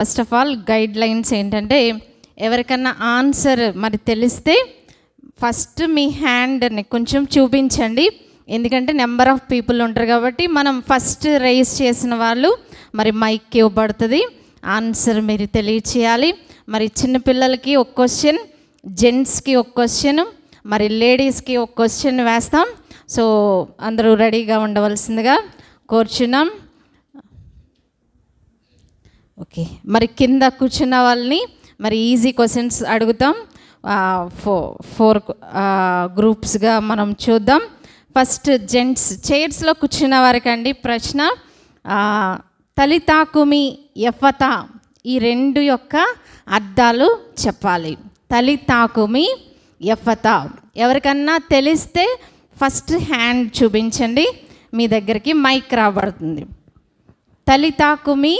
First of all guidelines ఏంటంటే ఎవరికన్నా answer మరి తెలిస్తే ఫస్ట్ మీ హ్యాండ్ని కొంచెం చూపించండి. ఎందుకంటే నెంబర్ ఆఫ్ పీపుల్ ఉంటారు కాబట్టి మనం ఫస్ట్ రైజ్ చేసిన వాళ్ళు మరి మైక్ ఇవ్వబడుతుంది. ఆన్సర్ మీరు తెలియచేయాలి. మరి చిన్నపిల్లలకి ఒక క్వశ్చన్ జెంట్స్కి ఒక క్వశ్చన్ మరి లేడీస్కి ఒక క్వశ్చన్ వేస్తాం. సో అందరూ రెడీగా ఉండవలసిందిగా కోరుచున్నాం. ఓకే. మరి కింద కూర్చున్న వాళ్ళని మరి ఈజీ క్వశ్చన్స్ అడుగుతాం. ఫో ఫోర్ గ్రూప్స్గా మనం చూద్దాం. ఫస్ట్ జెంట్స్ చైర్స్లో కూర్చున్న వారికండి ప్రశ్న. తలితాకుమి ఎఫత ఈ రెండు యొక్క అర్థాలు చెప్పాలి. తలితాకుమి ఎఫత ఎవరికన్నా తెలిస్తే ఫస్ట్ హ్యాండ్ చూపించండి. మీ దగ్గరికి మైక్ రాబడుతుంది. తలితాకుమి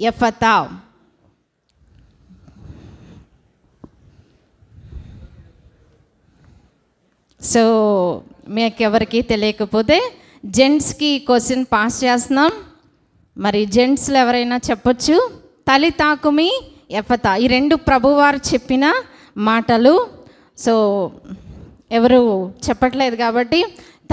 ఎఫతా సో మీకు ఎవరికి తెలియకపోతే జెంట్స్కి క్వశ్చన్ పాస్ చేస్తున్నాం. మరి జెంట్స్లో ఎవరైనా చెప్పొచ్చు? తలి తాకుమి ఎఫత ఈ రెండు ప్రభువారు చెప్పిన మాటలు. సో ఎవరు చెప్పట్లేదు కాబట్టి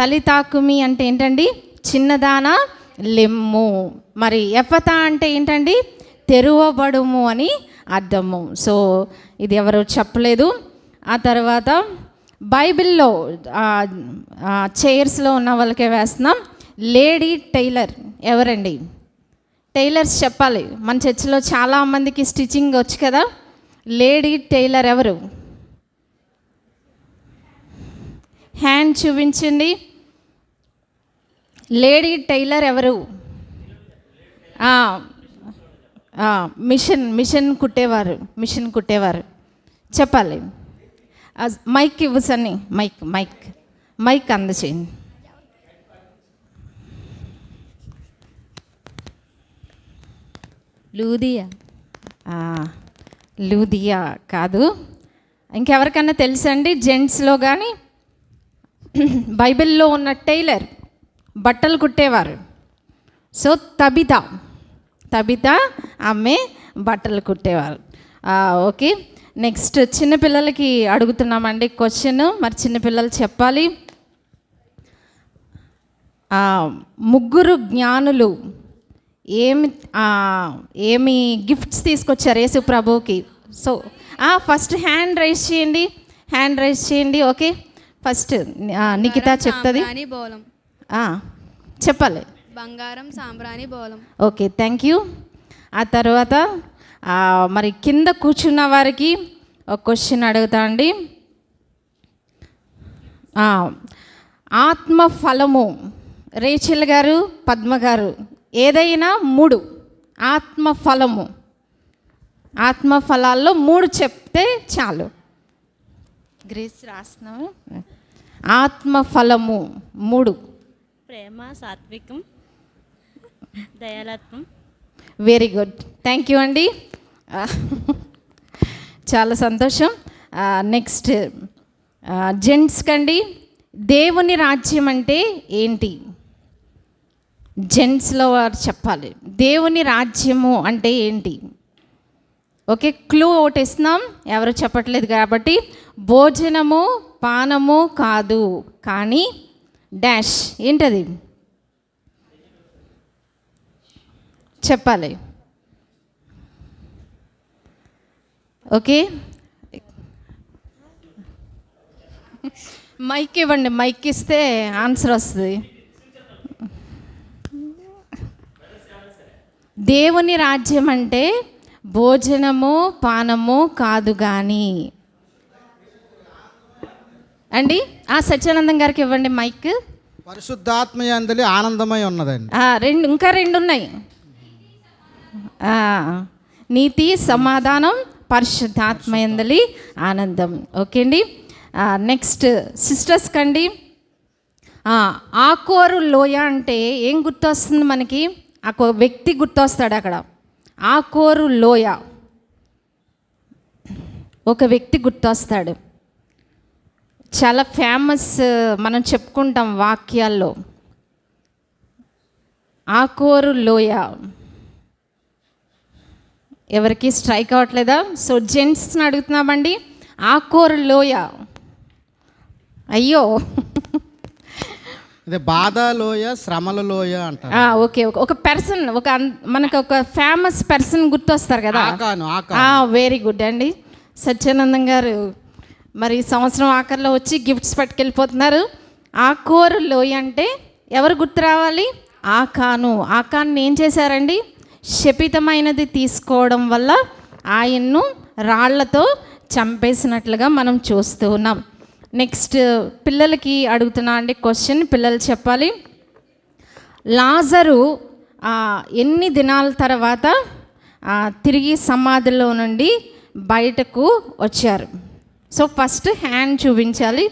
తలి తాకుమి అంటే ఏంటండి? చిన్నదాన లెమ్ము. మరి ఎఫత అంటే ఏంటండి? తెరువబడుము అని అర్థము. సో ఇది ఎవరు చెప్పలేదు. ఆ తర్వాత బైబిల్లో చైర్స్లో ఉన్న వాళ్ళకే వేస్తున్నాం. లేడీ టైలర్ ఎవరండి? టైలర్స్ చెప్పాలి. మన చర్చిలో చాలా మందికి స్టిచ్చింగ్ వచ్చు కదా. లేడీ టైలర్ ఎవరు? హ్యాండ్ చూపించండి. లేడీ టైలర్ ఎవరు? మిషన్ మిషన్ కుట్టేవారు మిషన్ కుట్టేవారు. చెప్పాలి. మైక్ ఇవ్వు సన్ని. Mic mic. మైక్ అందచేయండి లూదియా. లూదియా కాదు. ఇంకెవరికన్నా తెలుసండి? జెంట్స్లో కానీ బైబిల్లో ఉన్న టైలర్. బట్టలు కుట్టేవారు సో తబిత తబిత ఆమె బట్టలు కుట్టేవారు ఓకే నెక్స్ట్ చిన్నపిల్లలకి అడుగుతున్నామండి క్వశ్చన్ మరి చిన్నపిల్లలు చెప్పాలి ముగ్గురు జ్ఞానులు ఏమి ఏమి గిఫ్ట్స్ తీసుకొచ్చారు యేసు ప్రభువుకి సో ఫస్ట్ హ్యాండ్ రైజ్ చేయండి హ్యాండ్ రైజ్ చేయండి ఓకే ఫస్ట్ నిఖిత చెప్తుంది చెప్పాలి. బంగారం సాంబ్రాణి బోలం. ఓకే థ్యాంక్ యూ ఆ తర్వాత ఆ, మరి కింద కూర్చున్న వారికి ఒక క్వశ్చన్ అడుగుతా అండి. ఆ, ఆత్మ ఫలము రేచల్ గారు పద్మ గారు ఏదైనా మూడు. ఆత్మ ఫలము. ఆత్మ ఫలాల్లో మూడు చెప్తే చాలు. గ్రేస్ రాస్తున్నావు? ఆత్మ ఫలము మూడు. ప్రేమ సాత్వికం దయాలత్వం. వెరీ గుడ్ థ్యాంక్ యూ అండి చాలా సంతోషం. Uh, నెక్స్ట్ జెంట్స్ uh, కండి. దేవుని రాజ్యం అంటే ఏంటి? జెంట్స్లో వారు చెప్పాలి. దేవుని రాజ్యము అంటే ఏంటి? ఓకే క్లూ ఒకటి ఇస్తున్నాం. ఎవరు చెప్పట్లేదు కాబట్టి. భోజనము పానము కాదు. కానీ డాష్ ఏంటది? చెప్పాలి. ఓకే? మైక్ ఇవ్వండి మైక్ ఇస్తే ఆన్సర్ వస్తుంది. దేవుని రాజ్యం అంటే భోజనము పానము కాదు కానీ అండి ఆ సత్యానందం గారికి ఇవ్వండి మైక్. పరిశుద్ధాత్మయందలి ఆనందమై ఉన్నదండి. ఆ, రెండు ఇంకా రెండు ఉన్నాయి ఆ, నీతి సమాధానం పరిశుద్ధాత్మయందలి ఆనందం. ఓకే అండి? నెక్స్ట్ సిస్టర్స్ కండి. ఆ, ఆకోరు లోయ అంటే ఏం గుర్తొస్తుంది మనకి? ఒక వ్యక్తి గుర్తొస్తాడు అక్కడ. ఆకోరు లోయ. ఒక వ్యక్తి గుర్తొస్తాడు. చాలా ఫేమస్ మనం చెప్పుకుంటాం వాక్యాల్లో. ఆకోరు లోయ. ఎవరికి స్ట్రైక్ అవ్వట్లేదా? సో జెంట్స్ని అడుగుతున్నామండి. ఆకూర లోయ. అయ్యో. అదే బాధ లోయ శ్రమల లోయ అంటారు. ఓకే ఒక పర్సన్ ఒక మనకు ఒక ఫేమస్ పర్సన్ గుర్తొస్తారు కదా. వెరీ గుడ్ అండి. సత్యానందం గారు మరి సంవత్సరం ఆఖరిలో వచ్చి గిఫ్ట్స్ పట్టుకెళ్ళిపోతున్నారు. ఆకూర లోయ అంటే ఎవరు గుర్తు రావాలి? ఆకాను. ఆకాన్ని ఏం చేశారండి? శపితమైనది తీసుకోవడం వల్ల ఆయన్ను రాళ్ళతో చంపేసినట్లుగా మనం చూస్తూ ఉన్నాం. నెక్స్ట్ పిల్లలకి అడుగుతున్నా అండి క్వశ్చన్ పిల్లలు చెప్పాలి. లాజరు ఎన్ని దినాల తర్వాత తిరిగి సమాధిలో నుండి బయటకు వచ్చారు? సో ఫస్ట్ హ్యాండ్ చూపించాలి.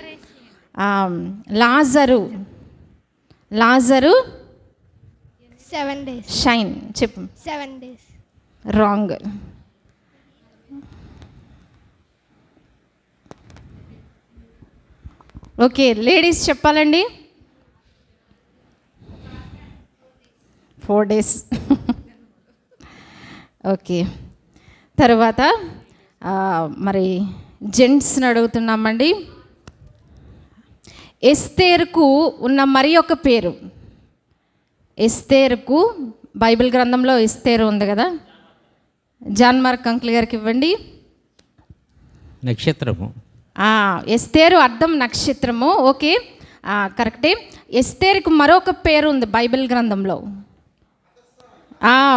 లాజరు లాజరు సెవెన్ డేస్ షైన్ చెప్పు. Seven days wrong okay ladies చెప్పాలండి. ఫోర్ డేస్ ఓకే తర్వాత మరి జెంట్స్ని అడుగుతున్నామండి. ఎస్తేరుకు ఉన్న మరి ఒక పేరు. ఎస్తేరుకు బైబిల్ గ్రంథంలో ఎస్తేరు ఉంది కదా? జాన్ మార్క్ అంకుల్ గారికి ఇవ్వండి. నక్షత్రము. ఆ, ఎస్తేరు అర్థం నక్షత్రము. ఓకే. ఆ, కరెక్టే. ఎస్తేరుకు మరొక పేరు ఉంది బైబిల్ గ్రంథంలో.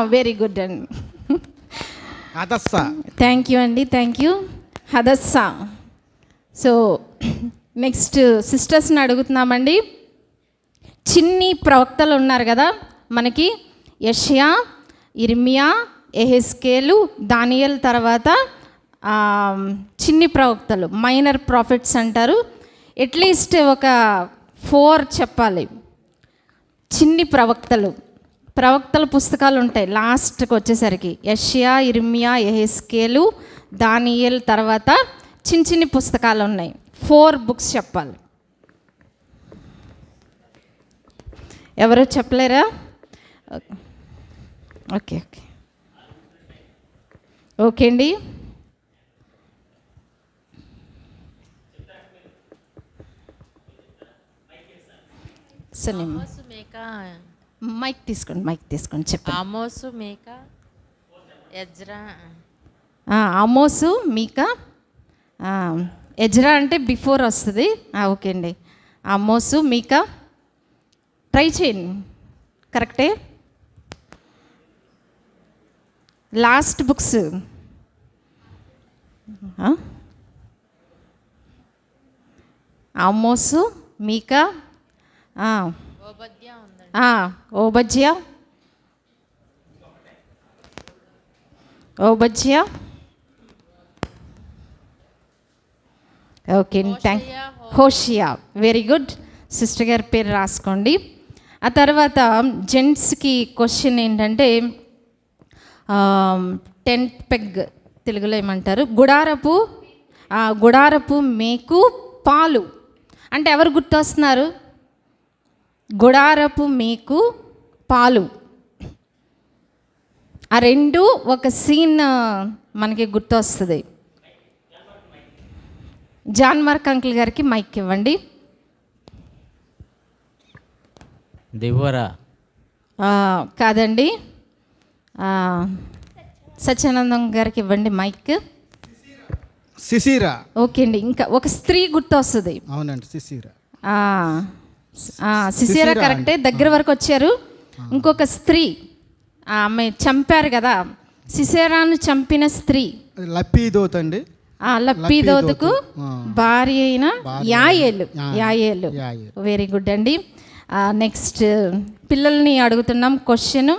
వెరీ గుడ్ అండి. థ్యాంక్ యూ అండి. Thank you. Hadassah. So next సిస్టర్స్ని అడుగుతున్నామండి. చిన్ని ప్రవక్తలు ఉన్నారు కదా మనకి యషియా ఇర్మియా ఎహెస్కేలు దానియల్ తర్వాత చిన్ని ప్రవక్తలు మైనర్ ప్రాఫిట్స్ అంటారు. అట్లీస్ట్ ఒక ఫోర్ చెప్పాలి. చిన్ని ప్రవక్తలు. ప్రవక్తల పుస్తకాలు ఉంటాయి లాస్ట్కి వచ్చేసరికి యష్యా ఇర్మియా ఎహెస్కేలు దానియల్ తర్వాత చిన్న చిన్ని పుస్తకాలు ఉన్నాయి ఫోర్ బుక్స్ చెప్పాలి. ఎవరు చెప్పలేరా? Okay okay. ఓకే అండి. సరే మేక తీసుకోండి మైక్ తీసుకోండి చెప్పండి. ఆమోసు మేక? ఎజ్రా ఆమోసు మీకా? ఎజ్రా అంటే బిఫోర్ వస్తుంది. ఓకే అండి. ఆమోసు మీకా? ట్రై చేయండి. కరెక్టే లాస్ట్ బుక్స్? ఆమోసు మీకా? ఓబద్య ఉందండి ఆ, ఓబజ్యా ఓబజ్యా okay thank Hosea very good sister గారి పేరు రాసుకోండి. ఆ తర్వాత జెంట్స్కి క్వశ్చన్ ఏంటంటే టెంట్ పెగ్ తెలుగులో ఏమంటారు? గుడారపు గుడారపు మేకు పాలు. అంటే ఎవరు గుర్తొస్తున్నారు? గుడారపు మేకు పాలు. ఆ రెండు ఒక సీన్ మనకి గుర్తొస్తుంది. జాన్ మార్క్ అంకుల్ గారికి మైక్ ఇవ్వండి. దివ్వరా. ఆ, కాదండి. ఆ, సత్యానందం గారికి ఇవ్వండి మైక్. శిశిర ఓకే అండి. ఇంకా ఒక స్త్రీ గుర్తొస్తుంది. అవునండి సిసిరా. సిసిరా కరెక్టే దగ్గర వరకు వచ్చారు. ఇంకొక స్త్రీ ఆ, ఆమె చంపారు కదా. సిసేరాను చంపిన స్త్రీ. లప్పీదోత్ అండి. ఆ లప్పీదోతుకు. భార్య అయిన యాయేలు. యాయేలు. వెరీ గుడ్ అండి. నెక్స్ట్ పిల్లల్ని అడుగుతున్నాం. క్వశ్చన్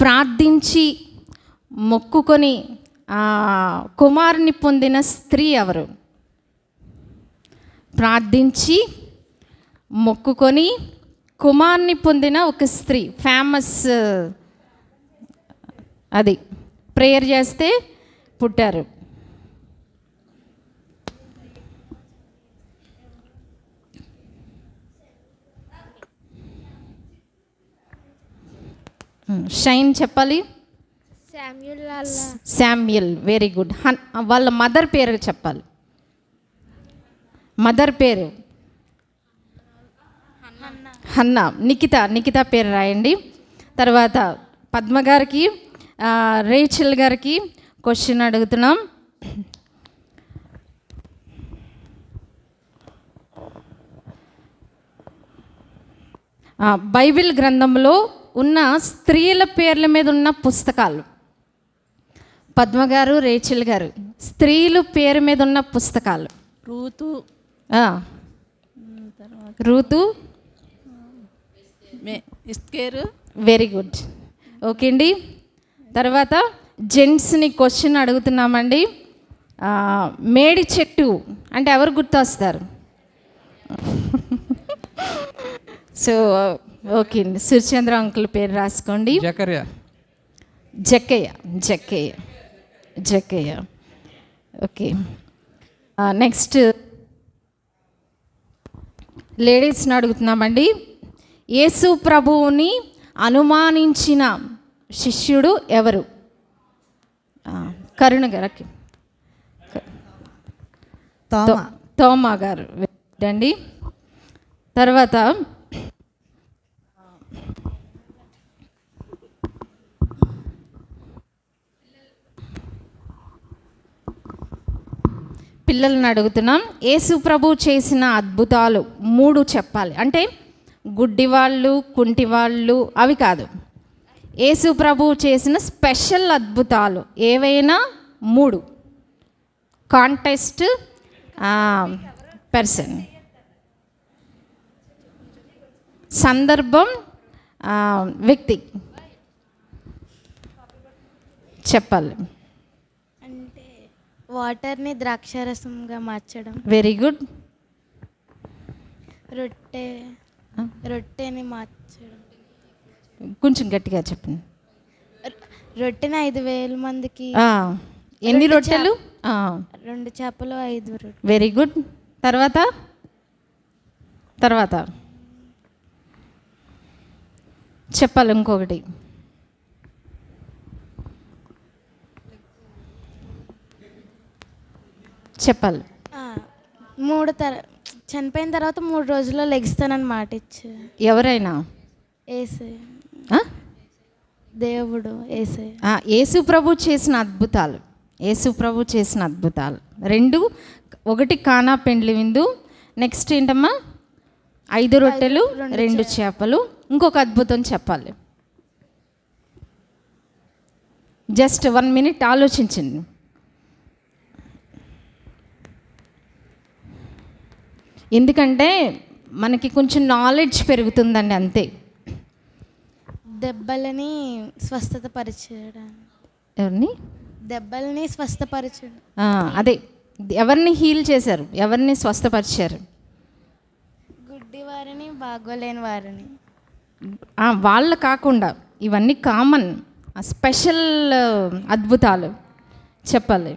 ప్రార్థించి మొక్కుకొని కుమారుని పొందిన స్త్రీ ఎవరు? ప్రార్థించి మొక్కుకొని కుమార్ని పొందిన ఒక స్త్రీ ఫేమస్ అది ప్రేయర్ చేస్తే పుట్టారు. షైన్ చెప్పాలి. శామ్యుల్ వెరీ గుడ్ వాళ్ళ మదర్ పేరు చెప్పాలి. మదర్ పేరు. హన్న నిఖిత నిఖిత పేరు రాయండి. తర్వాత పద్మ గారికి రేచల్ గారికి క్వశ్చన్ అడుగుతున్నాం. బైబిల్ గ్రంథంలో ఉన్న స్త్రీల పేర్ల మీద ఉన్న పుస్తకాలు. పద్మ గారు రేచల్ గారు స్త్రీలు పేరు మీద ఉన్న పుస్తకాలు. Ruth. Ruth. Very good okay అండి. తర్వాత జెంట్స్ని క్వశ్చన్ అడుగుతున్నామండి. ఆ, మేడి చెట్టు అంటే ఎవరు గుర్తొస్తారు? సో ఓకే అండి. సురచంద్ర అంకుల్ పేరు రాసుకోండి. జకర్య. జక్కయ్య జక్కయ్య జక్కయ్య. Okay next లేడీస్ని అడుగుతున్నామండి. యేసు ప్రభువుని అనుమానించిన శిష్యుడు ఎవరు? కరుణ గారికి తోమా. గారు. అండి తర్వాత పిల్లల్ని అడుగుతున్నాం. యేసు ప్రభు చేసిన అద్భుతాలు మూడు చెప్పాలి. అంటే గుడ్డివాళ్ళు కుంటివాళ్ళు అవి కాదు. యేసు ప్రభు చేసిన స్పెషల్ అద్భుతాలు ఏవైనా? మూడు. Contest person. సందర్భం వ్యక్తి. చెప్పాలి. అంటే వాటర్ని ద్రాక్షారసంగా మార్చడం. Very good. రొట్టె. రొట్టెని మార్చడం. కొంచెం గట్టిగా చెప్పండి. రొట్టెని ఐదు వేల మందికి. ఎన్ని రెండు రొట్టెలు? రెండు చేపలు ఐదు రొట్టె వెరీ గుడ్ తర్వాత? తర్వాత. చెప్పాలి ఇంకొకటి. చెప్పాలి. మూడు తర చనిపోయిన తర్వాత మూడు రోజుల్లో లెగిస్తానని మాట ఇచ్చు ఎవరైనా? ఏసే? దేవుడు ఏసే. యేసు ప్రభు చేసిన అద్భుతాలు. యేసు ప్రభు చేసిన అద్భుతాలు. రెండు ఒకటి కానా పెండ్లి విందు నెక్స్ట్ ఏంటమ్మా? ఐదు రొట్టెలు రెండు రెండు చేపలు. ఇంకొక అద్భుతం చెప్పాలి. జస్ట్ వన్ మినిట్ ఆలోచించండి. ఎందుకంటే మనకి కొంచెం నాలెడ్జ్ పెరుగుతుందండి అంతే. దెబ్బలని స్వస్థత పరిచయడం ఎవరిని? దెబ్బలని స్వస్థపరచడం. అదే. ఎవరిని హీల్ చేశారు? ఎవరిని స్వస్థపరిచారు? గుడ్డి వారిని బాగోలేని వారిని. వాళ్ళ కాకుండా ఇవన్నీ కామన్ స్పెషల్ అద్భుతాలు. చెప్పాలి.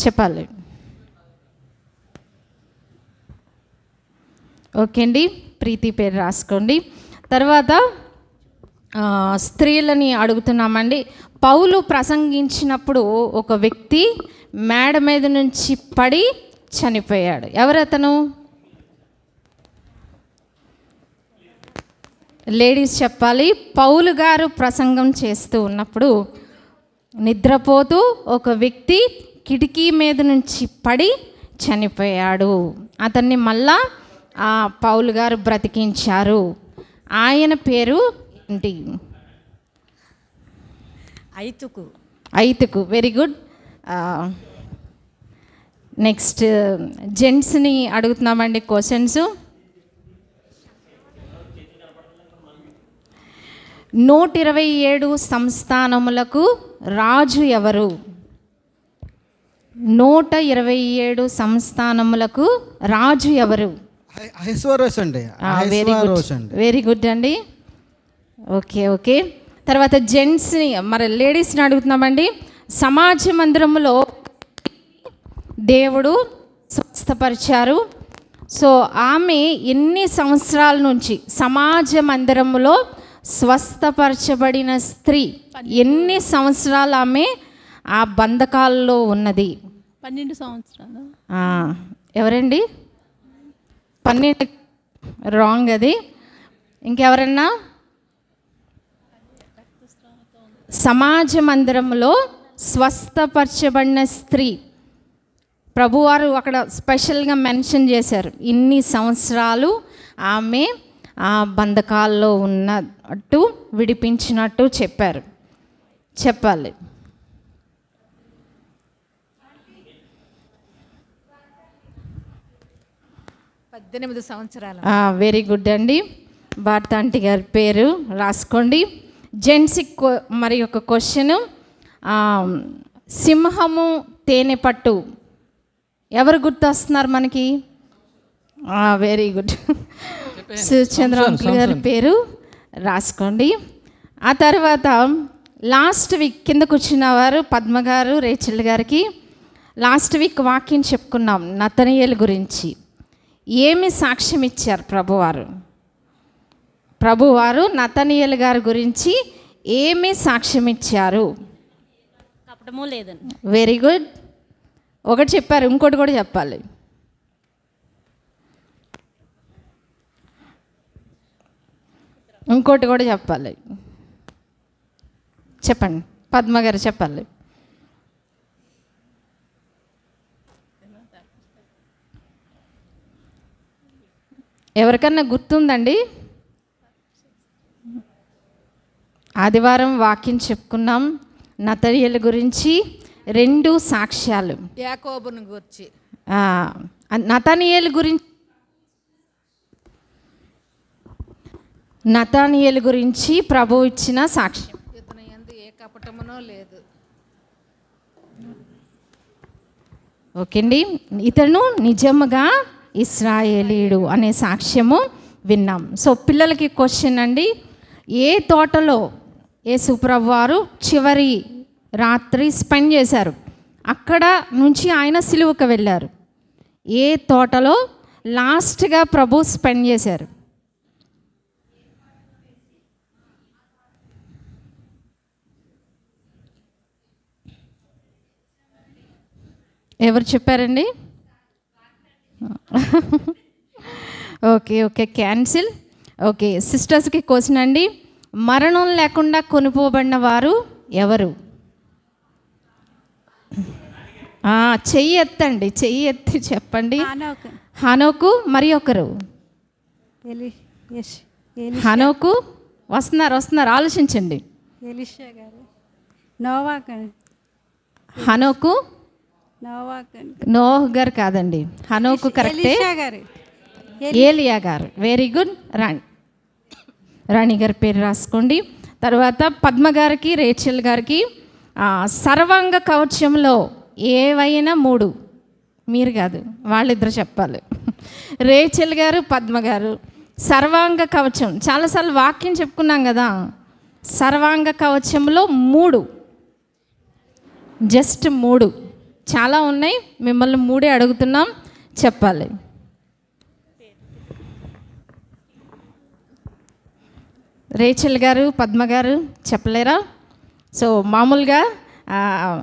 చెప్పాలి. ఓకే అండి ప్రీతి పేరు రాసుకోండి. తర్వాత స్త్రీలని అడుగుతున్నామండి. పౌలు ప్రసంగించినప్పుడు ఒక వ్యక్తి మేడ మీద నుంచి పడి చనిపోయాడు. ఎవరతను? లేడీస్ చెప్పాలి. పౌలు గారు ప్రసంగం చేస్తూ ఉన్నప్పుడు నిద్రపోతూ ఒక వ్యక్తి కిటికీ మీద నుంచి పడి చనిపోయాడు. అతన్ని మళ్ళా ఆ పౌలు గారు బ్రతికించారు. ఆయన పేరు ఏంటి? ఐతుకు. ఐతుకు. వెరీ గుడ్ నెక్స్ట్ జెంట్స్ని అడుగుతున్నామండి క్వశ్చన్స్ నూట ఇరవై ఏడు సంస్థానములకు రాజు ఎవరు? నూట ఇరవై ఏడు సంస్థానములకు రాజు ఎవరు? అండి. వెరీ గుడ్ అండి. వెరీ గుడ్ అండి. Okay okay. తర్వాత జెంట్స్ని మరి లేడీస్ని అడుగుతున్నామండి. సమాజ మందిరంలో దేవుడు స్వస్థపరిచారు. సో ఆమె ఎన్ని సంవత్సరాల నుంచి సమాజ మందిరంలో స్వస్థపరచబడిన స్త్రీ ఎన్ని సంవత్సరాలు ఆమె ఆ బంధకాల్లో ఉన్నది. పన్నెండు సంవత్సరాలు. ఎవరండి? పన్నెండు రాంగ్ అది. ఇంకెవరన్నా? సమాజ మందిరంలో స్వస్థపరచబడిన స్త్రీ. ప్రభువారు అక్కడ స్పెషల్గా మెన్షన్ చేశారు. ఇన్ని సంవత్సరాలు ఆమె ఆ బంధకాల్లో ఉన్నట్టు విడిపించినట్టు చెప్పారు. చెప్పాలి. పద్దెనిమిది సంవత్సరాలు. వెరీ గుడ్ అండి. భారతాంటి గారి పేరు రాసుకోండి. జెంట్స్కి మరి ఒక క్వశ్చన్ సింహము తేనె పట్టు ఎవరు గుర్తొస్తున్నారు మనకి? వెరీ గుడ్ సుచంద్ర అంకుల్ గారి పేరు రాసుకోండి. ఆ తర్వాత లాస్ట్ వీక్ కింద కూర్చున్న వారు పద్మ గారు రేచల్ గారికి లాస్ట్ వీక్ వాక్యం చెప్పుకున్నాం నతనీయుల గురించి. ఏమి సాక్ష్యం ఇచ్చారు ప్రభువారు? ప్రభువారు నతనీయుల గారి గురించి ఏమి సాక్ష్యం ఇచ్చారు? కపటము లేదండి వెరీ గుడ్ ఒకటి చెప్పారు ఇంకోటి కూడా చెప్పాలి. ఇంకోటి కూడా చెప్పాలి. చెప్పండి. పద్మ గారు చెప్పాలి. ఎవరికన్నా గుర్తుందండి? ఆదివారం వాక్యం చెప్పుకున్నాం. నతరియల గురించి రెండు సాక్ష్యాలు. యాకోబును గూర్చి. నతానియేలు గురించి నతానియేలు గురించి ప్రభు ఇచ్చిన సాక్ష్యం. ఇతను ఎందు ఏ కపటమునో లేదు. ఓకే అండి ఇతను నిజముగా ఇస్రాయేలీయుడు అనే సాక్ష్యము విన్నాం. సో పిల్లలకి క్వశ్చన్ అండి. ఏ తోటలో యేసుప్రభు వారు చివరి రాత్రి స్పెండ్ చేశారు? అక్కడ నుంచి ఆయన సిలువకు వెళ్ళారు. ఏ తోటలో లాస్ట్గా ప్రభు స్పెండ్ చేశారు? ఎవరు చెప్పారండి? ఓకే ఓకే క్యాన్సిల్ ఓకే సిస్టర్స్కి క్వశ్చన్ అండి. మరణం లేకుండా కొనుపోబడిన వారు ఎవరు? చెయ్యి ఎత్తండి చెయ్యి ఎత్తి చెప్పండి. హానోకు. మరి ఒకరు? హనోకు? వస్తున్నారు వస్తున్నారు ఆలోచించండి. హనోకు? నోహ్ గారు కాదండి. హనోకు కరెక్టే. ఏలియా గారు. Very good. రాణి. రాణి గారి పేరు రాసుకోండి. తర్వాత పద్మ గారికి రేచల్ గారికి సర్వాంగ కవచంలో ఏవైనా మూడు. మీరు కాదు వాళ్ళిద్దరు చెప్పాలి. రేచల్ గారు పద్మ గారు. సర్వాంగ కవచం. చాలాసార్లు వాక్యం చెప్పుకున్నాం కదా. సర్వాంగ కవచంలో మూడు. జస్ట్ మూడు. చాలా ఉన్నాయి. మిమ్మల్ని మూడే అడుగుతున్నాం. చెప్పాలి. రేచల్ గారు పద్మ గారు చెప్పలేరా? సో మామూలుగా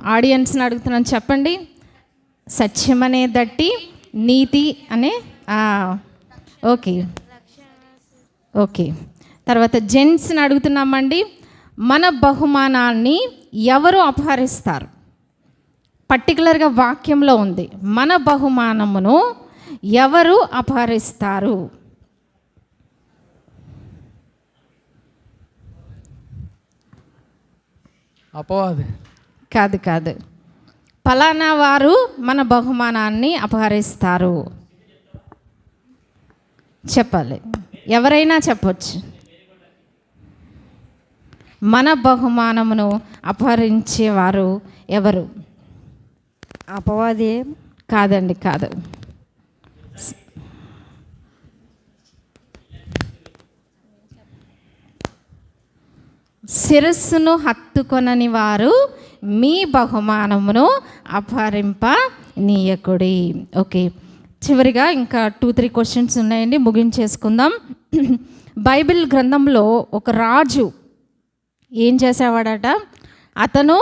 ఆడియన్స్ని అడుగుతున్నాను చెప్పండి. సత్యం అనే దట్టి నీతి అనే ఓకే. ఓకే. తర్వాత జెంట్స్ని అడుగుతున్నామండి. మన బహుమానాన్ని ఎవరు అపహరిస్తారు? పర్టికులర్గా వాక్యంలో ఉంది. మన బహుమానమును ఎవరు అపహరిస్తారు? అపవాది. కాదు కాదు. పలానా వారు మన బహుమానాన్ని అపహరిస్తారు. చెప్పాలి. ఎవరైనా చెప్పొచ్చు. మన బహుమానమును అపహరించేవారు ఎవరు? అపవాది కాదండి కాదు. శిరస్సును హత్తుకొనని వారు మీ బహుమానమును అపహరింప నీయకుడి ఓకే. చివరిగా ఇంకా టూ త్రీ క్వశ్చన్స్ ఉన్నాయండి ముగించేసుకుందాం. బైబిల్ గ్రంథంలో ఒక రాజు ఏం చేసేవాడట? అతను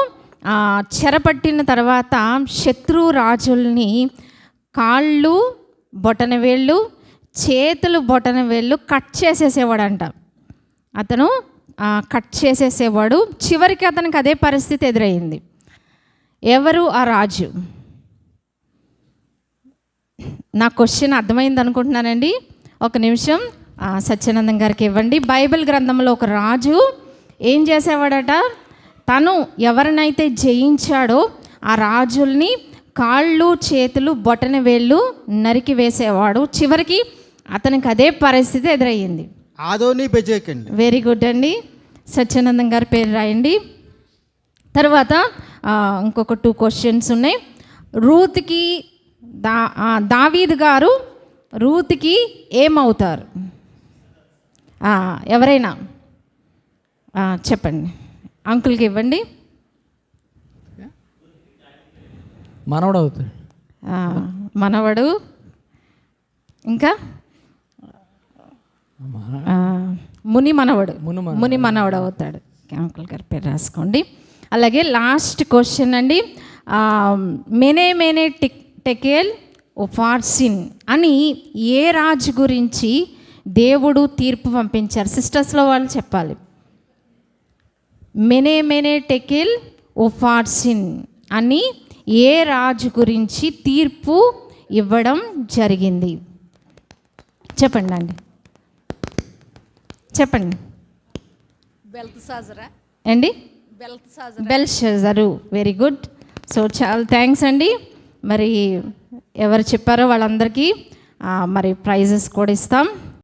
చెరపట్టిన తర్వాత శత్రు రాజుల్ని కాళ్ళు బొటనవేళ్ళు చేతులు బొటనవేళ్ళు కట్ చేసేసేవాడంట. అతను కట్ చేసేసేవాడు. చివరికి అతనికి అదే పరిస్థితి ఎదురయ్యింది ఎవరు ఆ రాజు? నా క్వశ్చన్ అర్థమైంది అనుకుంటున్నానండి. ఒక నిమిషం సత్యానందం గారికి ఇవ్వండి. బైబిల్ గ్రంథంలో ఒక రాజు ఏం చేసేవాడట? తను ఎవరినైతే జయించాడో ఆ రాజుల్ని కాళ్ళు చేతులు బొటన వేళ్ళు నరికి వేసేవాడు. చివరికి అతనికి అదే పరిస్థితి ఎదురయ్యింది. ఆదోని బెజేక్ అండి వెరీ గుడ్ అండి. సత్యానందం గారి పేరు రాయండి. తర్వాత ఇంకొక టూ క్వశ్చన్స్ ఉన్నాయి. రూత్కి దా దావీద్ గారు రూత్కి ఏమవుతారు? ఎవరైనా? చెప్పండి. అంకుల్కి ఇవ్వండి. మనవడు అవుతాడు. మనవడు. ఇంకా? ముని మనవడు. ముని మనవడు. అవుతాడు. అంకుల్ గారి పేరు రాసుకోండి. అలాగే లాస్ట్ క్వశ్చన్ అండి. మెనే మెనే టిక్ టెకేల్ ఒఫార్సిన్ అని ఏ రాజు గురించి దేవుడు తీర్పు పంపించారు? సిస్టర్స్లో వాళ్ళు చెప్పాలి. మెనే మెనే టెకిల్ ఒఫార్సిన్ అని ఏ రాజు గురించి తీర్పు ఇవ్వడం జరిగింది. చెప్పండి అండి చెప్పండి. బెల్త్ సాజరా? అండి బెల్త్ సాజరా? బెల్ షజరు. Very good. సో చాలా థ్యాంక్స్ అండి. మరి ఎవరు చెప్పారో వాళ్ళందరికీ మరి ప్రైజెస్ కూడా ఇస్తాం.